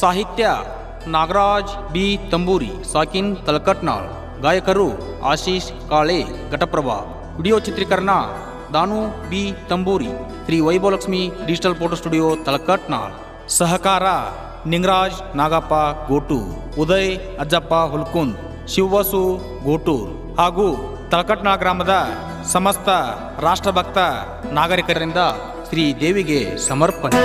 ಸಾಹಿತ್ಯ ನಾಗರಾಜ್ ಬಿ. ತಂಬೂರಿ, ಸಾಕಿನ್ ತಲಕಟ್ನಾಳ್, ಗಾಯಕರು ಆಶೀಶ್ ಕಾಳೆ, ಘಟಪ್ರಭಾ, ವಿಡಿಯೋ ಚಿತ್ರೀಕರಣ Danu B. Tamburi Shri Vaibhavalakshmi digital photo studio Talakatnal. ಸಹಕಾರ ನಿಂಗರಾಜ್ ನಾಗಪ್ಪ ಗೋಟೂರ್ ಉದಯ್ ಅಜ್ಜಪ್ಪ ಹುಲ್ಕುಂದ್ ಶಿವವಾಸು ಗೋಟೂರ್ ಹಾಗೂ ತಲಕಟ್ನಾ ಗ್ರಾಮದ ಸಮಸ್ತ ರಾಷ್ಟ್ರಭಕ್ತ ನಾಗರಿಕರಿಂದ ಶ್ರೀ ದೇವಿಗೆ ಸಮರ್ಪಣೆ.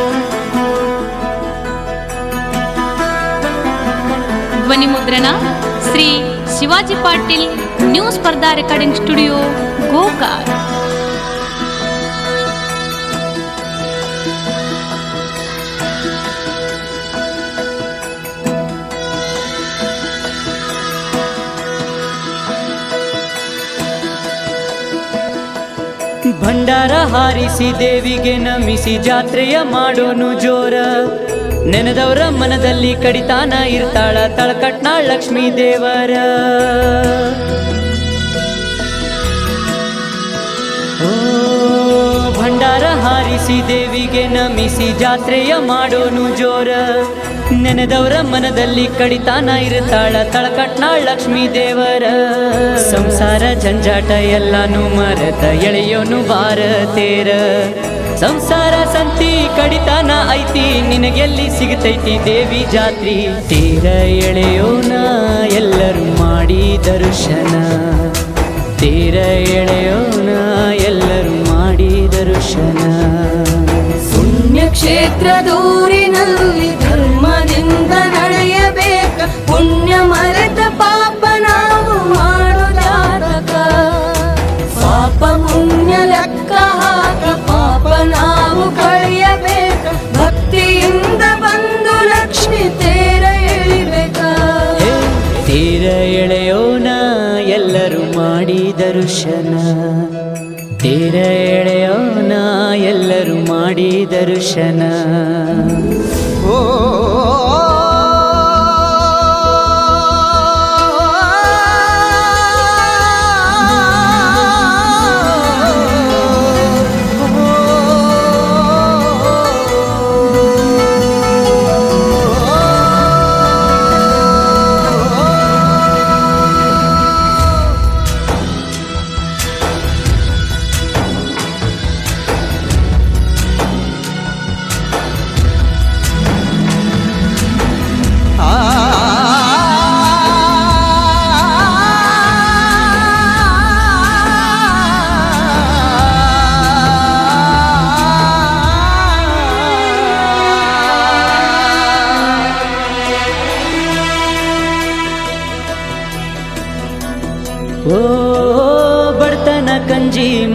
ಧ್ವನಿ ಮುದ್ರಣ Shri Shivaji Patil new Spardha recording studio ಗೋಕಾ ಭಂಡಾರ ಹಾರಿಸಿ ದೇವಿಗೆ ನಮಿಸಿ ಜಾತ್ರೆಯ ಮಾಡೋನು ಜೋರ. ನೆನೆದವರ ಮನದಲ್ಲಿ ಕಡಿತಾನ ಇರ್ತಾಳ ತಳಕಟ್ನಾಳ ಲಕ್ಷ್ಮೀ ದೇವರ ಓ, ಭಂಡಾರ ಹಾರಿಸಿ ದೇವಿಗೆ ನಮಿಸಿ ಜಾತ್ರೆಯ ಮಾಡೋನು ಜೋರ. ನೆನೆದವರ ಮನದಲ್ಲಿ ಕಡಿತಾನ ಇರ್ತಾಳ ತಳಕಟ್ನಾಳ ಲಕ್ಷ್ಮೀ ದೇವರ ಸಂಸಾರ ಜಂಜಾಟ ಎಲ್ಲಾನು ಮರೆತ ಎಳೆಯೋನು ಭಾರತೇರ. ಸಂಸಾರ ಸಂತಿ ಕಡಿತಾನ ಐತಿ ನಿನಗೆಲ್ಲಿ ಸಿಗತೈತಿ ದೇವಿ ಜಾತ್ರಿ? ತೀರ ಎಳೆಯೋನ ಎಲ್ಲರೂ ಮಾಡಿ ದರ್ಶನ. ತೀರ ಎಳೆಯೋಣ, ಎಲ್ಲರೂ ಮಾಡಿ ದರ್ಶನ. ಪುಣ್ಯಕ್ಷೇತ್ರ ಮಾಡಿ ದರ್ಶನ. ತೀರ ಎಲ್ಲರೂ ಮಾಡಿ ದರ್ಶನ.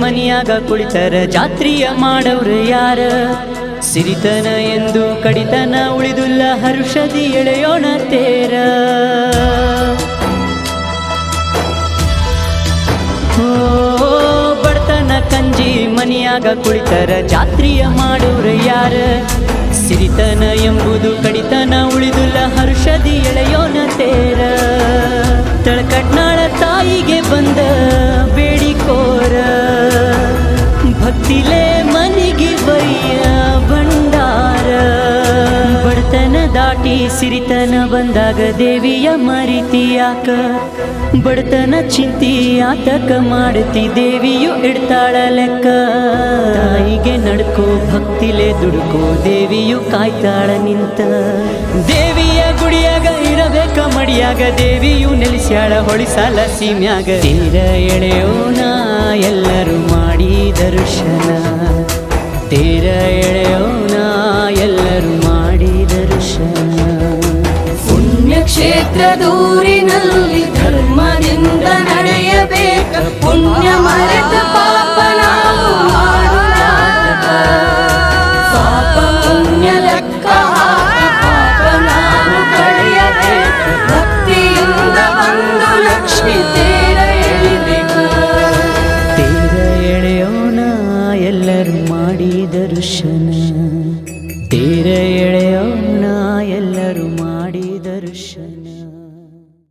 ಮನಿಯಾಗ ಕುಳಿತರ, ಜಾತ್ರಿಯ ಮಾಡವ್ರು ಯಾರ? ಸಿರಿತನ ಎಂದು ಕಡಿತನ ಉಳಿದುಲ್ಲ ಹರುಷದಿ ಎಳೆಯೋಣ ತೇರ. ಬಡತನ ಕಂಜಿ ಮನಿಯಾಗ ಕುಳಿತರ, ಜಾತ್ರಿಯ ಮಾಡೋರ ಯಾರ? ಸಿರಿತನ ಎಂಬುದು ಕಡಿತನ ಉಳಿದುಲ್ಲ ಹರುಷದಿ ಎಳೆಯೋನ ತೇರ. ತಳಕಟ್ನಾಳ ತಾಯಿಗೆ ಬಂದ ದಾಟಿ ಸಿರಿತನ ಬಂದಾಗ ದೇವಿಯ ಮರಿತಿ ಯಾಕ? ಬಡತನ ಚಿಂತಿ ಆತಕ ಮಾಡ್ತಿ ದೇವಿಯು ಇಡ್ತಾಳ ಲೆಕ್ಕ? ತಾಯಿಗೆ ನಡ್ಕೋ, ಭಕ್ತಿಲೆ ದುಡ್ಕೋ, ದೇವಿಯು ಕಾಯ್ತಾಳ ನಿಂತ. ದೇವಿಯ ಗುಡಿಯಾಗ ಇರಬೇಕ ಮಡಿಯಾಗ, ದೇವಿಯು ನೆಲೆಸ್ಯಾಳ ಹೊಳಿಸಾಲ ಸೀಮ್ಯಾಗ. ತೀರ ಎಳೆಯೋಣ ಎಲ್ಲರೂ ಮಾಡಿ ದರ್ಶನ. ತೀರ ಎಳೆಯೋಣ ದೊಡ್ಡ ದೂರಿನಲ್ಲಿ ಧರ್ಮದಿಂದ ನಡೆಯಬೇಕ ಪುಣ್ಯ ಮರೆತ ಪಾಪ ನಾವು ಮಾಡುವಾಗ ಪಾಪ ಪುಣ್ಯ ಲೆಕ್ಕ ಪಾಪ ನಾವು ಕಳೆಯಬೇಕ ಭಕ್ತಿಯಿಂದ ಬಂದು ಲಕ್ಷ್ಮಿ ತೇರ ಎಳಿಬೇಕು ತೇರ ಎಳೆಯೋಣ ಎಲ್ಲರೂ ಮಾಡಿದ ದರ್ಶನ ತೇರ ಎಳೆಯೋಣ ಎಲ್ಲರೂ ಮಾಡಿ